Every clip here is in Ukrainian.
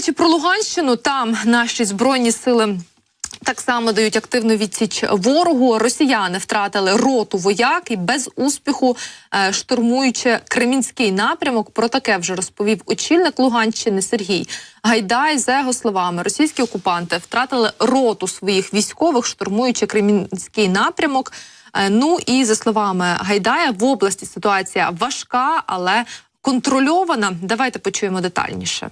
речі, про Луганщину там наші збройні сили. Так само дають активну відсіч ворогу. Росіяни втратили роту вояк і без успіху е, штурмуючи Кремінський напрямок. Про таке вже розповів очільник Луганщини Сергій Гайдай. За його словами, російські окупанти втратили роту своїх військових, штурмуючи Кремінський напрямок. Е, Ну і за словами Гайдая, в області ситуація важка, але контрольована. Давайте почуємо детальніше.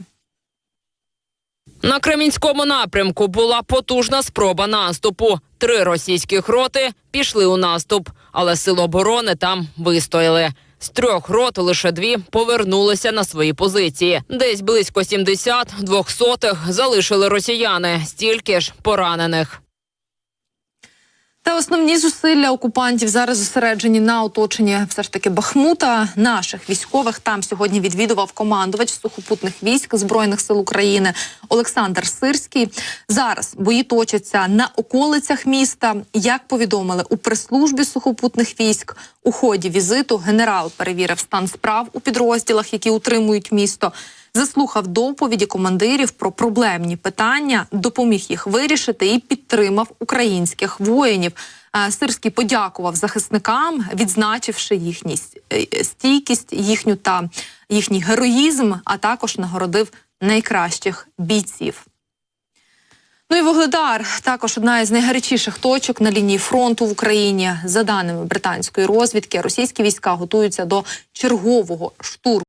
На Кремінському напрямку була потужна спроба наступу. Три російських роти пішли у наступ, але сил оборони там вистояли. З трьох рот лише дві повернулися на свої позиції. Десь близько 70 двохсотих залишили росіяни, стільки ж поранених. Основні зусилля окупантів зараз зосереджені на оточенні все ж таки Бахмута. Наших військових там сьогодні відвідував командувач сухопутних військ збройних сил України Олександр Сирський. Зараз бої точаться на околицях міста. Як повідомили у прес-службі сухопутних військ, у ході візиту генерал перевірив стан справ у підрозділах, які утримують місто. Заслухав доповіді командирів про проблемні питання, допоміг їх вирішити і підтримав українських воїнів. Е, Сирський подякував захисникам, відзначивши їхню стійкість, їхню та їхній героїзм, а також нагородив найкращих бійців. Ну і Вугледар також одна із найгарячіших точок на лінії фронту в Україні. За даними британської розвідки, російські війська готуються до чергового штурму.